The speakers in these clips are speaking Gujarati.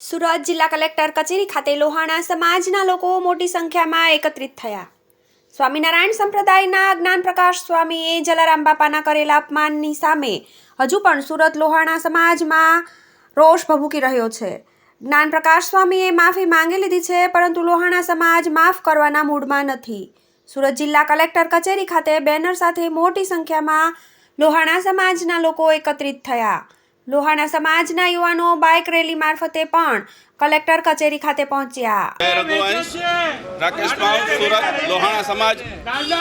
સુરત જિલ્લા કલેક્ટર કચેરી ખાતે લોહાણા સમાજના લોકો મોટી સંખ્યામાં એકત્રિત થયા. સ્વામિનારાયણ સંપ્રદાયના જ્ઞાન પ્રકાશ સ્વામીએ જલારામ બાપાના કરેલા અપમાનની સામે હજુ પણ સુરત લોહાણા સમાજમાં રોષ ભભૂકી રહ્યો છે. જ્ઞાન પ્રકાશ સ્વામીએ માફી માંગી લીધી છે, પરંતુ લોહાણા સમાજ માફ કરવાના મૂડમાં નથી. સુરત જિલ્લા કલેક્ટર કચેરી ખાતે બેનર સાથે મોટી સંખ્યામાં લોહાણા સમાજના લોકો એકત્રિત થયા. લોહાણા સમાજના યુવાનો બાઇક રેલી મારફતે પણ કલેક્ટર કચેરી ખાતે પહોંચ્યા. રાકેશ પાઉ સુરત, લોહાણા સમાજ.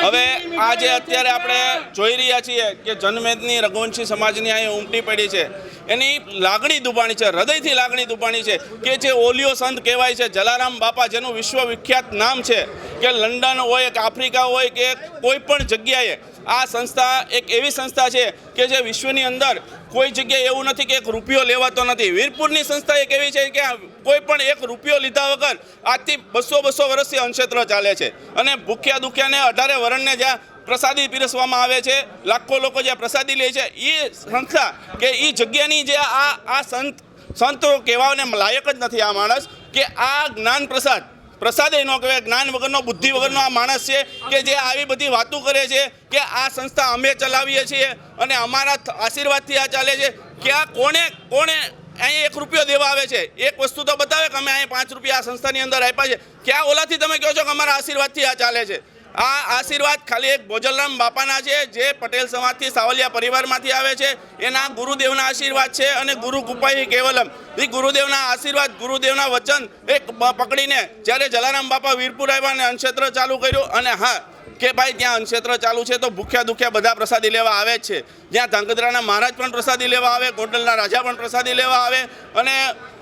હવે આજે અત્યારે આપણે જોઈ રહ્યા છીએ કે જનમેદની રઘુવંશી સમાજની અહીં ઉમટી પડી છે. એની લાગણી દુબાણી છે, હૃદયથી લાગણી દુબાણી છે કે જે ઓલિયો સંત કહેવાય છે, જલારામ બાપા, જેનું વિશ્વ વિખ્યાત નામ છે, કે લંડન હોય, કે આફ્રિકા હોય, કે કોઈ પણ જગ્યાએ. આ સંસ્થા એક એવી સંસ્થા છે કે જે વિશ્વની અંદર કોઈ જગ્યાએ એવું નથી કે એક રૂપિયો લેવાતો નથી. વીરપુરની સંસ્થા એક એવી છે કે કોઈ પણ એક રૂપિયો લીધા વગર આજથી બસો બસો વર્ષથી અંક્ષેત્ર ચાલે છે. અને ભૂખ્યા દુખ્યાને અઢારે વરણને જ્યાં પ્રસાદી પીરસવામાં આવે છે, લાખો લોકો જ્યાં પ્રસાદી લે છે એ સંસ્થા કે એ જગ્યાની જે આ આ સંત, સંતો કહેવાને લાયક જ નથી આ માણસ કે આ જ્ઞાન પ્રસાદ, પ્રસાદે ન કહેવાય, જ્ઞાન વગરનો, બુદ્ધિ વગરનો આ માણસ છે કે જે આવી બધી વાતો કરે છે કે આ સંસ્થા અમે ચલાવીએ છીએ અને અમારા આશીર્વાદથી આ ચાલે છે. કે આ કોણે કોણે અહીં એક રૂપિયો દેવા આવે છે. એક વસ્તુ તો બતાવે કે અમે અહીં પાંચ રૂપિયા આ સંસ્થાની અંદર આપ્યા છે. ક્યાં ઓલાથી તમે કહો છો કે અમારા આશીર્વાદથી આ ચાલે છે? આ આશીર્વાદ ખાલી એક ભોજલરામ બાપાના છે, જે પટેલ સમાજથી સાવલિયા પરિવારમાંથી આવે છે. એના ગુરુદેવના આશીર્વાદ છે અને ગુરુ કૃપાઈ કેવલમ. એ ગુરુદેવના આશીર્વાદ, ગુરુદેવના વચન એક પકડીને જ્યારે જલારામ બાપા વીરપુર આવ્યા અને અનક્ષેત્ર ચાલુ કર્યું અને હા કે ભાઈ ત્યાં અનક્ષેત્ર ચાલુ છે તો ભૂખ્યા દુખ્યા બધા પ્રસાદી લેવા આવે છે. જ્યાં ધાંગધ્રાના મહારાજ પણ પ્રસાદી લેવા આવે, ગોંડલના રાજા પણ પ્રસાદી લેવા આવે અને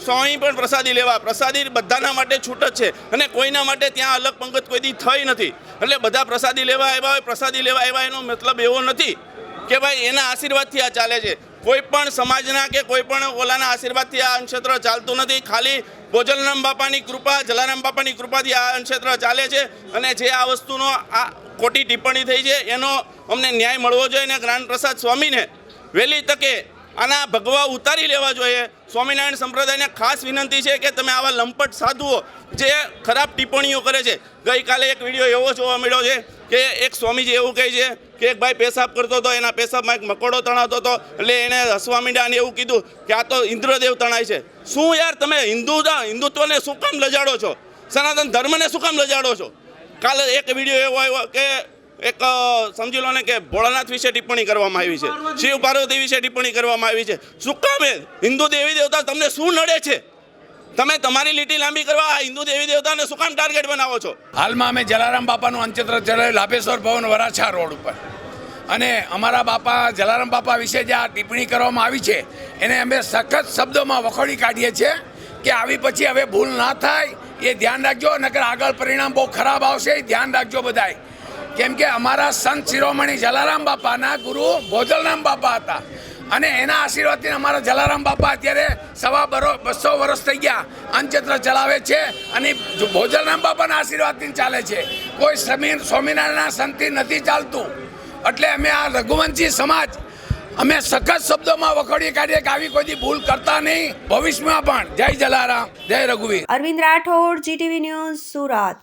સ્વામી પણ પ્રસાદી લેવા. પ્રસાદી બધાના માટે છૂટ જ છે અને કોઈના માટે ત્યાં અલગ પંગત કોઈ દી થઈ નથી. એટલે બધા પ્રસાદી લેવા આવ્યા હોય, પ્રસાદી લેવા આવ્યા એનો મતલબ એવો નથી કે ભાઈ એના આશીર્વાદથી આ ચાલે છે. કોઈ પણ સમાજના કે કોઈ પણ ઓલાના આશીર્વાદથી આ ક્ષેત્ર ચાલતું નથી. ખાલી ભોજનરામ બાપાની કૃપા, જલારામ બાપાની કૃપાથી આ ક્ષેત્ર ચાલે છે અને જે આ વસ્તુનો આ ખોટી ટિપ્પણી થઈ છે, એનો અમને ન્યાય મળવો જોઈએ અને જ્ઞાન પ્રસાદ સ્વામીને વહેલી તકે આના ભગવા ઉતારી લેવા જોઈએ. સ્વામિનારાયણ સંપ્રદાયને ખાસ વિનંતી છે કે તમે આવા લંપટ સાધુઓ જે ખરાબ ટિપ્પણીઓ કરે છે. ગઈકાલે એક વીડિયો એવો જોવા મળ્યો છે કે એક સ્વામીજી એવું કહે છે કે એક ભાઈ પેશાબ કરતો હતો, એના પેશાબમાં એક મકોડો તણાતો હતો, એટલે એણે હસવા એવું કીધું કે આ તો ઇન્દ્રદેવ તણાય છે. શું યાર તમે હિન્દુ હિન્દુત્વને શું કામ લજાડો છો? સનાતન ધર્મને શું કામ લજાડો છો? કાલે એક વીડિયો એવો આવ્યો કે એક સમજી લો ને કે ભોળાનાથ વિશે ટિપ્પણી કરવામાં આવી છે. શિવ પાર્વતી વિશે ટિપ્પણી કરવામાં આવી છે. શું કામે હિન્દુ દેવી દેવતા તમને શું નડે છે? તમે તમારી લીટી લાંબી કરવા હિન્દુ દેવી દેવતાને શું કામ ટાર્ગેટ બનાવો છો? હાલમાં અમે જલારામ બાપાનું અંચિત્ર ચલાવ્યું લાભેશ્વર ભવન વરાછા રોડ ઉપર. અને અમારા બાપા જલારામ બાપા વિશે જે આ ટિપ્પણી કરવામાં આવી છે એને અમે સખત શબ્દોમાં વખોડી કાઢીએ છીએ કે આવી પછી હવે ભૂલ ના થાય એ ધ્યાન રાખજો, નકર આગળ પરિણામ બહુ ખરાબ આવશે એ ધ્યાન રાખજો બધાય. કેમ કે અમારા સંત શિરોમણી જલારામ બાપાના ગુરુ ભોજલરામ બાપા હતા. અને એના આશીર્વાદથી અમારા જલારામ બાપા અત્યારે સવા બરો, બસો વર્ષ થઈ ગયા અંચત્ર ચલાવે છે અને ભોજલરામ બાપાના આશીર્વાદથી ચાલે છે. કોઈ સમીર સ્વામિનારાયણના સંતથી નથી ચાલતું. એટલે અમે આ રઘુવંશી સમાજ અમે સખત શબ્દોમાં વખોડી કાઢીએ કે આવી કોઈ ભૂલ કરતા નહીં. ભવિષ્યમાં પણ. જય જલારામ. જય રઘુવીર. Arvind Rathod GTV news, Surat.